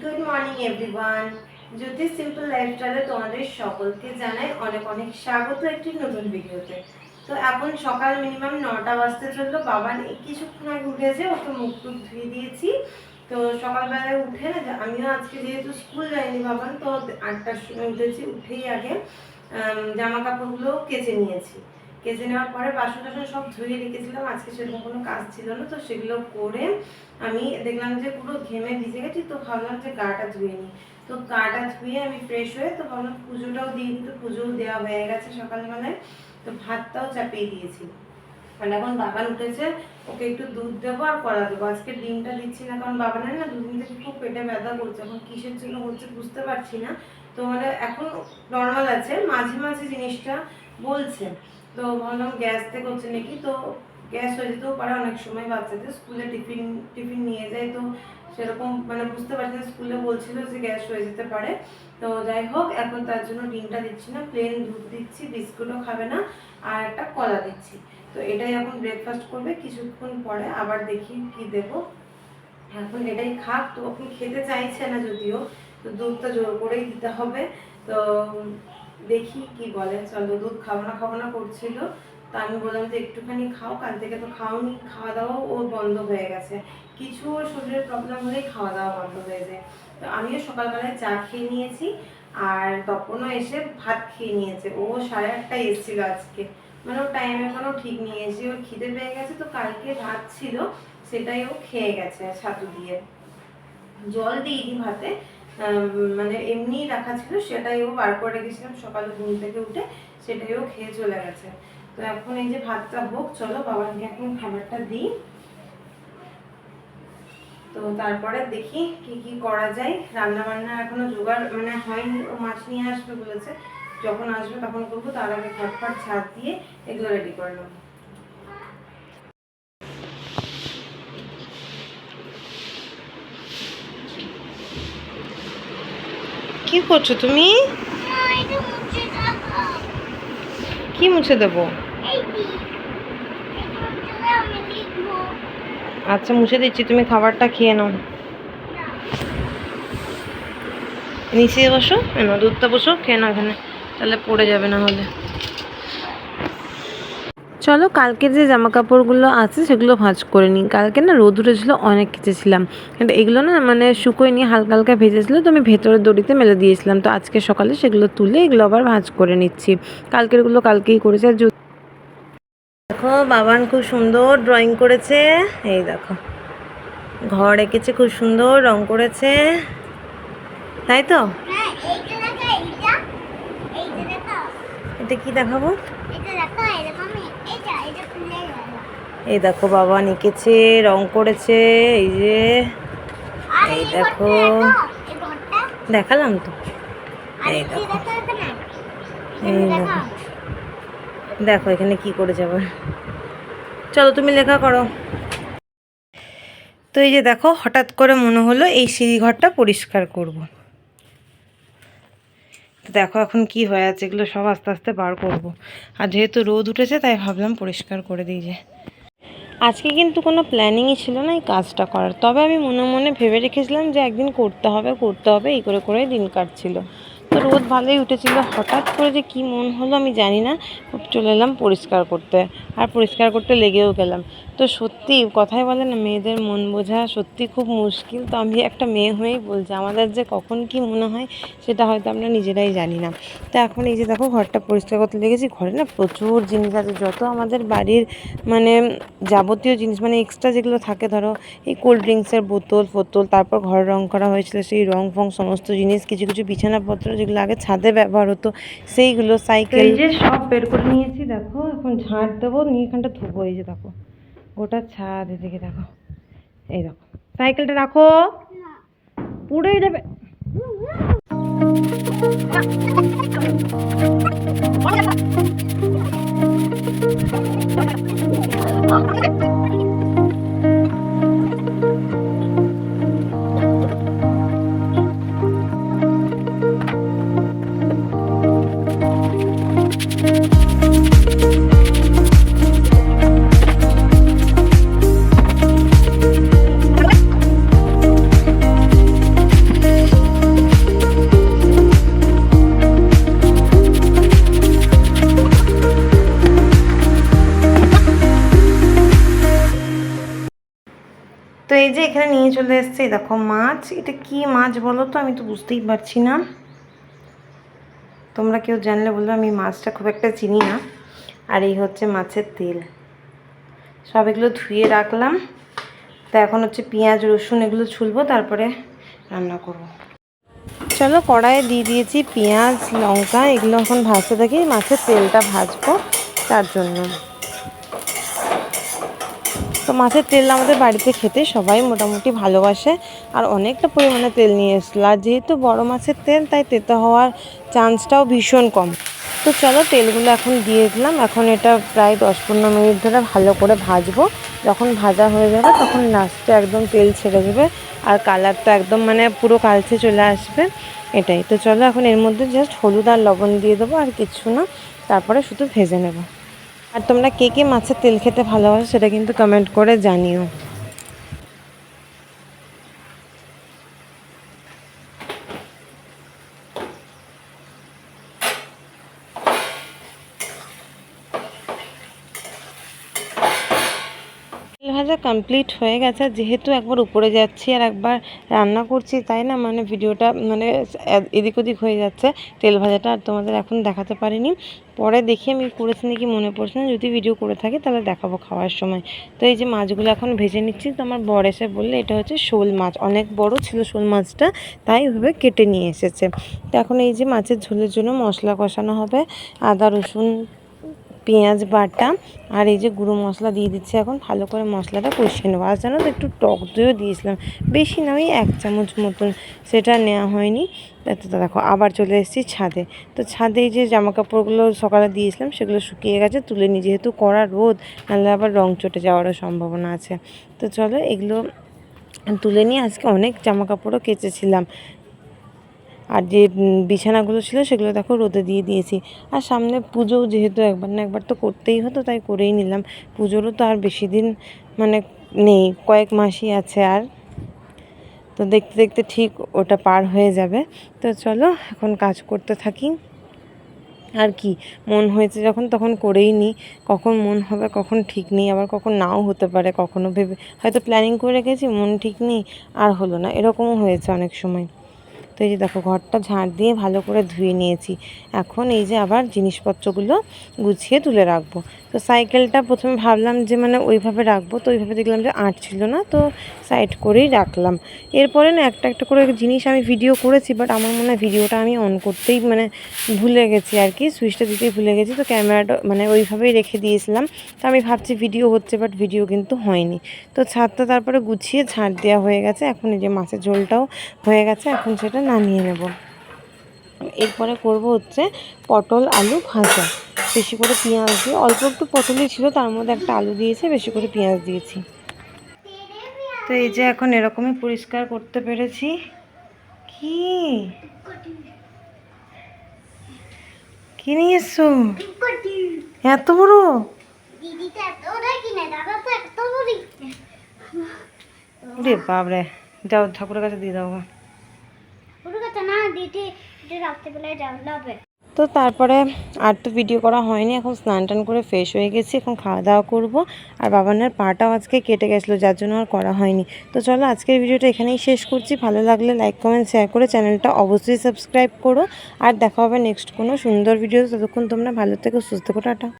Good morning everyone Jyoti simple লাইফস্টাইলে তোমাদের সকলকে জানাই অনেক অনেক স্বাগত একটি নতুন ভিডিওতে। তো এখন সকাল মিনিমাম নটা বাজতে চলল। বাবা কিছুক্ষণ আগে উঠেছে, ওকে মুখ টুক ধুয়ে দিয়েছি। তো সকালবেলায় উঠে না, আমিও আজকে যেহেতু স্কুল যাইনি বাবা, তো আটটার সময় উঠেছি, উঠেই আগে জামা কাপড়গুলো কেচে নিয়েছি। কেচে নেওয়ার পরে বাসন টাসন সব ধুয়ে রেখেছিলাম। আজকে সেরকম কোনো কাজ ছিল না, তো সেগুলো করে আমি দেখলাম যে পুরো ঘেমে ভিজে গেছি, তো ভাবলাম যে গাটা ধুয়ে নিই। তো গাটা ধুয়ে আমি ফ্রেশ হয়ে, তো ভাবলাম পুজোটাও দিয়ে দিই পুজোও দেওয়া হয়ে গেছে সকালবেলায়। তো ভাতটাও চাপিয়ে দিয়েছি। আর এখন বাবান উঠেছে, ওকে একটু দুধ দেবো আর কলা দেবো। আজকে ডিমটা দিচ্ছি না, কারণ বাবানের না দুদিন থেকে খুব পেটে ব্যথা করছে, এখন কিসের জন্য হচ্ছে বুঝতে পারছি না। তো মানে এখন নর্মাল আছে, মাঝে মাঝে জিনিসটা বলছে। তো ভাবলাম গ্যাস থেকে হচ্ছে নাকি, তো গ্যাস হয়ে যেতেও পারে, অনেক সময় বাচ্চাদের স্কুলে টিফিন টিফিন নিয়ে যায়, তো সেরকম মানে বুঝতে পারছি স্কুলে বলছিল যে গ্যাস হয়ে যেতে পারে। তো যাই হোক, এখন তার জন্য ডিমটা দিচ্ছি না প্লেন দুধ দিচ্ছি, বিস্কুটও খাবে না, আর একটা কলা দিচ্ছি। তো এটাই এখন ব্রেকফাস্ট করবে, কিছুক্ষণ পরে আবার দেখি কি দেব। এখন এটাই খাক, তো এখন খেতে চাইছে না যদিও, তো দুধটা জোর করেই দিতে হবে। তো দেখি কি বলে। চলো, দুধ খাব না খাব না করছিল। তো আমি বললাম যে, একটুখানি খাও, কাল থেকে তো খাওনি খাওয়া দাওয়াও ওর বন্ধ হয়ে গেছে। কিছু ওর শরীরের প্রবলেম হলেই খাওয়া দাওয়া বন্ধ হয়ে যায়। তো আমিও সকালবেলায় চা খেয়ে নিয়েছি, আর তপনও এসে ভাত খেয়ে নিয়েছে। ও সাড়ে আটটায় এসেছিল আজকে। মানে ও টাইমে কোনো ঠিক নিয়ে এসে ওর খিদে পেয়ে গেছে, তো কালকে ভাত ছিল, সেটাই ও খেয়ে গেছে ছাতু দিয়ে। জল দিইনি ভাতে। মানে এমনি রাখা ছিল, সেটাই ও বার করে রেখেছিলাম, সকালে ঘুম থেকে উঠে সেটাই ও খেয়ে চলে গেছে। তো এখন এই যে ভাতটা হোক, চলো বাবাকে এখন খাবারটা দিই। তো তারপরে দেখি কি কি করা যায়। রান্না বান্না এখনও জোগাড় মানে হয়নি, ও মাছ নিয়ে আসবে বলেছে। যখন আসবে তখন করব, তার আগে ঘটফট ছাদ দিয়ে এগুলো রেডি করে নেব। কি করছ তুমি? কি মুছে দেবো? আচ্ছা মুছে দিচ্ছি। তুমি খাবারটা খেয়ে নাও। নিচে বসো। দুধটা বসো। খেয়ে নাও এখানে। তাহলে পড়ে যাবে না হলে। চলো কালকে যে জামা কাপড়গুলো আছে সেগুলো ভাঁজ করে নিই। কালকে না রোদ উঠেছিল অনেক কেচেছিলাম। কিন্তু এগুলো না মানে শুকোয় নিয়ে হালকা হালকা ভেজেছিলো তো আমি ভেতরের দড়িতে মেলে দিয়েছিলাম। তো আজকে সকালে সেগুলো তুলে এগুলো আবার ভাঁজ করে নিচ্ছি। কালকেরগুলো কালকেই করেছে। আর দেখো বাবান খুব সুন্দর ড্রয়িং করেছে। এই দেখো ঘর এঁকেছে খুব সুন্দর রং করেছে। তাই তো? এটা কি দেখাবো? এই দেখো বাবা এঁকেছে রং করেছে, এই যে, এই দেখো। দেখালাম তো। এই দেখো। এই দেখো। দেখো এখানে কি করে যাবে চলো তুমি লেখা করো। তো এই যে দেখো, হঠাৎ করে মনে হলো এই সিঁড়িঘরটা পরিষ্কার করব। তো দেখো এখন কি হয়ে আছে, এগুলো সব আস্তে আস্তে বার করব। আর যেহেতু রোদ উঠেছে, তাই ভাবলাম পরিষ্কার করে দিই যে। আজকে কিন্তু কোনো প্ল্যানিংই ছিল না এই কাজটা করার। তবে আমি মনে মনে ভেবে রেখেছিলাম যে একদিন করতে হবে করতে হবে, এই করে করে দিন কাটছিল। তো রোদ ভালোই উঠেছিল। হঠাৎ করে যে কী মন হলো আমি জানি না। চলে এলাম পরিষ্কার করতে। আর পরিষ্কার করতে লেগেও গেলাম। তো সত্যি কথাই বলে না, মেয়েদের মন বোঝা সত্যি খুব মুশকিল। তো আমি একটা মেয়ে হয়েই বলছি, আমাদের যে কখন কি মনে হয় সেটা হয়তো আমরা নিজেরাই জানি না। তো এখন এই যে দেখো, ঘরটা পরিষ্কার করতে লেগেছি। ঘরে না প্রচুর জিনিস আছে। যত আমাদের বাড়ির মানে যাবতীয় জিনিস মানে এক্সট্রা যেগুলো থাকে, ধরো এই কোল্ড ড্রিঙ্কসের বোতল, ফোতল, তারপর ঘর রং করা হয়েছিল, সেই রং ফং সমস্ত জিনিস, কিছু কিছু বিছানাপত্র যেগুলো আগে ছাদে ব্যবহার হতো সেইগুলো সাইকেল যে সব বের করে নিয়েছি দেখো এখন ঝাঁট দেবো নিয়ে এখানটা ধুবো এই যে দেখো গোটা ছাদ এদিকে দেখো এই দেখো সাইকেলটা রাখো পুড়েই যাবে। এই যে এখানে নিয়ে চলে এসছে, দেখো মাছ। এটা কি মাছ বলো তো? আমি তো বুঝতেই পারছি না। তোমরা কেউ জানলে বলবে, আমি মাছটা খুব একটা চিনি না। আর এই হচ্ছে মাছের তেল। সব এগুলো ধুয়ে রাখলাম। তা এখন হচ্ছে পেঁয়াজ, রসুন এগুলো ছুলবো, তারপরে রান্না করব। চলো কড়াইয়ে দিয়ে দিয়েছি পেঁয়াজ, লঙ্কা। এগুলো এখন ভাজতে থাকি, মাছের তেলটা ভাজবো তার জন্য। তো মাছের তেল আমাদের বাড়িতে খেতে সবাই মোটামুটি ভালোবাসে আর অনেকটা পরিমাণে তেল নিয়ে এসেছিল। আর যেহেতু বড় মাছের তেল, তাই তেতো হওয়ার চান্সটাও ভীষণ কম। তো চলো তেলগুলো এখন দিয়ে দিলাম। এখন এটা প্রায় দশ পনেরো মিনিট ধরে ভালো করে ভাজবো। যখন ভাজা হয়ে যাবে তখন লাস্টে একদম তেল ছেড়ে দেবে আর কালারটা একদম মানে পুরো কালচে চলে আসবে এটাই। তো চলো এখন এর মধ্যে জাস্ট হলুদ আর লবণ দিয়ে দেবো আর কিছু না। তারপরে শুধু ভেজে নেব। আর তোমরা কে কে মাছের তেল খেতে ভালোবাসো সেটা কিন্তু কমেন্ট করে জানিও তেল ভাজা কমপ্লিট হয়ে গেছে। যেহেতু একবার উপরে যাচ্ছি আর একবার রান্না করছি, তাই না? মানে ভিডিওটা মানে এদিক ওদিক হয়ে যাচ্ছে তেল ভাজাটা, আর তোমাদের এখন দেখাতে পারিনি। পরে দেখি আমি করেছি নাকি মনে পড়ছে না। যদি ভিডিও করে থাকি তাহলে দেখাবো খাওয়ার সময়। তো এই যে মাছগুলো এখন ভেজে নিচ্ছি। তো আমার বর এসে বললে, এটা হচ্ছে শোল মাছ। অনেক বড় ছিল শোল মাছটা, তাই ওইভাবে কেটে নিয়ে এসেছে। তো এখন এই যে মাছের ঝোলের জন্য মশলা কষানো হবে। আদা, রসুন পেঁয়াজ বাটা আর এই যে গুঁড়ো মশলা দিয়ে দিচ্ছি এখন, ভালো করে মশলাটা কষিয়ে নেব। আর জানো তো একটু টক দইও দিয়েছিলাম। বেশি না, ওই এক চামচ মতন। সেটা নেওয়া হয়নি। তো দেখো, আবার চলে এসেছি ছাদে। তো ছাদে এই যে জামা কাপড়গুলো সকালে দিয়েছিলাম, সেগুলো শুকিয়ে গেছে, তুলে নিই। যেহেতু কড়া রোদ, নাহলে আবার রং চটে যাওয়ারও সম্ভাবনা আছে। তো চলো, এগুলো তুলে নিয়ে আজকে অনেক জামা কাপড়ও কেচেছিলাম। আর যে বিছানাগুলো ছিল সেগুলো দেখো রোদে দিয়ে দিয়েছি। আর সামনে পুজো যেহেতু একবার না একবার তো করতেই হতো, তাই করেই নিলাম। পুজোরও তো আর বেশি দিন মানে নেই, কয়েক মাসই আছে আর। তো দেখতে দেখতে ঠিক ওটা পার হয়ে যাবে। তো চলো এখন কাজ করতে থাকি। আর কি, মন হয়েছে যখন তখন করেই নিই। কখন মন হবে কখন ঠিক নেই, আবার কখন নাও হতে পারে, কখনো ভেবে হয়তো প্ল্যানিং করে রেখেছি, মন ঠিক নেই, আর হলো না। এরকমও হয়েছে অনেক সময়। তো এই যে দেখো, ঘরটা ঝাঁট দিয়ে ভালো করে ধুয়ে নিয়েছি। এখন এই যে আবার জিনিসপত্রগুলো গুছিয়ে তুলে রাখব। তো সাইকেলটা প্রথমে ভাবলাম যে মানে ওইভাবে রাখব, তো ওইভাবে দেখলাম যে আট ছিল না, তো সাইড করেই রাখলাম। এরপরে না একটা একটা করে জিনিস আমি ভিডিও করেছি বাট আমার মনে হয় ভিডিওটা আমি অন করতেই মানে ভুলে গেছি আর কি সুইচটা দিতেই ভুলে গেছি, তো ক্যামেরাটা মানে ওইভাবেই রেখে দিয়েছিলাম। তো আমি ভাবছি ভিডিও হচ্ছে বাট ভিডিও কিন্তু হয়নি। তো ছাদটা তারপরে গুছিয়ে ঝাঁট দেওয়া হয়ে গেছে, এখন এই যে মাছের ঝোলটাও হয়ে গেছে, এখন সেটা নামিয়ে নেব। এরপরে করব হচ্ছে পটল আলু ভাজা। বেশি করে পেঁয়াজ দিয়ে, অল্প একটু পটলই ছিল, তার মধ্যে একটা আলু দিয়েছে, বেশি করে পেঁয়াজ দিয়েছি। তো এই যে এখন এরকমই পরিষ্কার করতে পেরেছি। কি? কি এত বড়? রে বাবরে যাও ঠাকুরের কাছে দিয়ে দাও তো তারপরে আর তো ভিডিও করা হয়নি, এখন স্নান টান করে ফ্রেশ হয়ে গেছি, এখন খাওয়া দাওয়া করব। আর বাবানের পাটাও আজকে কেটে গেছিল, যার জন্য আর করা হয়নি। তো চলো আজকের ভিডিওটা এখানেই শেষ করছি। ভালো লাগলে লাইক কমেন্ট শেয়ার করে চ্যানেলটা অবশ্যই সাবস্ক্রাইব করো। আর দেখা হবে নেক্সট কোনো সুন্দর ভিডিও ততক্ষণ তোমরা ভালো থেকো, সুস্থ করে